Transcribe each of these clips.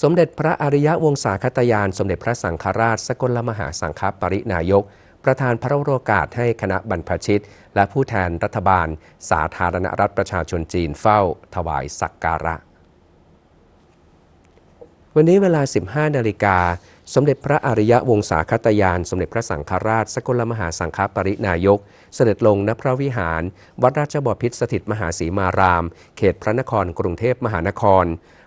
สมเด็จพระอริยวงศาคตยาน สมเด็จพระสังฆราช สกลมหาสังฆปรินายก ประธานพระโอกาสให้คณะบรรพชิต และผู้แทนรัฐบาล สาธารณรัฐประชาชนจีนเฝ้า ถวายสักการะ วันนี้เวลา 15 นาฬิกา สมเด็จพระอริยวงศาคตยาน สมเด็จพระสังฆราช สกลมหาสังฆปรินายก เสด็จลงณพระวิหาร วัดราชบพิตรสถิตมหาศรีมาราม เขตพระนครกรุงเทพมหานคร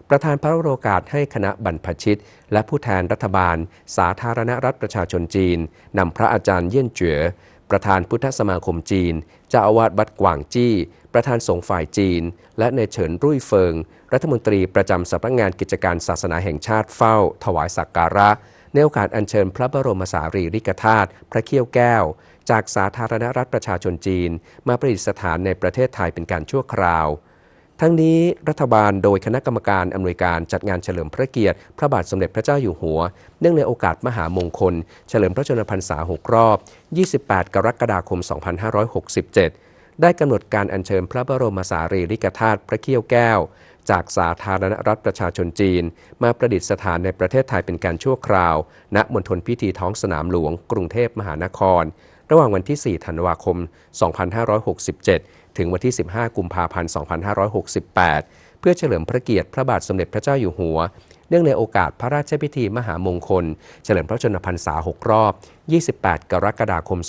ประธานพระโอกาสให้คณะบรรพชิต และผู้แทนรัฐบาล สาธารณรัฐประชาชนจีนนำพระอาจารย์เยี่ยนเจ๋อประธานพุทธสมาคมจีนเจ้าอาวาสวัดกวางจี้ ประธานสงฆ์ฝ่ายจีน และในเฉินรุ่ยเฟิง รัฐมนตรีประจำสำนักงานกิจการศาสนาแห่งชาติเฝ้า ถวายสักการะ ในโอกาสอัญเชิญพระบรมสารีริกธาตุพระเขี้ยวแก้ว จากสาธารณรัฐประชาชนจีน มาประดิษฐานในประเทศไทยเป็นการชั่วคราว ทั้งนี้รัฐบาลโดยคณะกรรมการอำนวยการจัดงานเฉลิมพระเกียรติ พระบาทสมเด็จพระเจ้าอยู่หัว เนื่องในโอกาสมหามงคล เฉลิมพระชนมพรรษา 6 รอบ 28 กรกฎาคม 2567 ได้กำหนดการอัญเชิญพระบรมสารีริกธาตุพระเขี้ยวแก้ว จากสาธารณรัฐประชาชนจีน มาประดิษฐานในประเทศไทยเป็นการชั่วคราว ณ มณฑลพิธีท้องสนามหลวง กรุงเทพมหานคร ระหว่างวันที่ 4 ธันวาคม 2567 ถึงวันที่ 15 กุมภาพันธ์ 2568 เพื่อเฉลิมพระเกียรติพระบาทสมเด็จพระเจ้าอยู่หัว เนื่องในโอกาสพระราชพิธีมหามงคล เฉลิมพระชนมพรรษา 6 รอบ 28 กรกฎาคม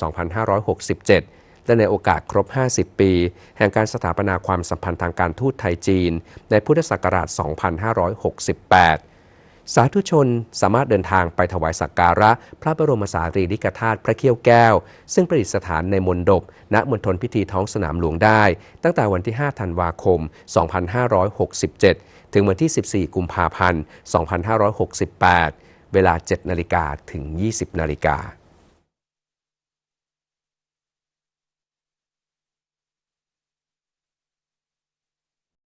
2567และในโอกาสครบ 50 ปี แห่งการสถาปนาความสัมพันธ์ทางการทูตไทยจีน ในพุทธศักราช 2568 สาธุชนสามารถเดินทางไปถวายสักการะ พระบรมสารีริกธาตุพระเขี้ยวแก้ว ซึ่งประดิษฐานในมณฑปณมณฑลพิธีท้องสนามหลวงได้ ตั้งแต่วันที่ 5 ธันวาคม 2567 ถึงวันที่ 14 กุมภาพันธ์ 2568 เวลา 7 นาฬิกาถึง 20 นาฬิกา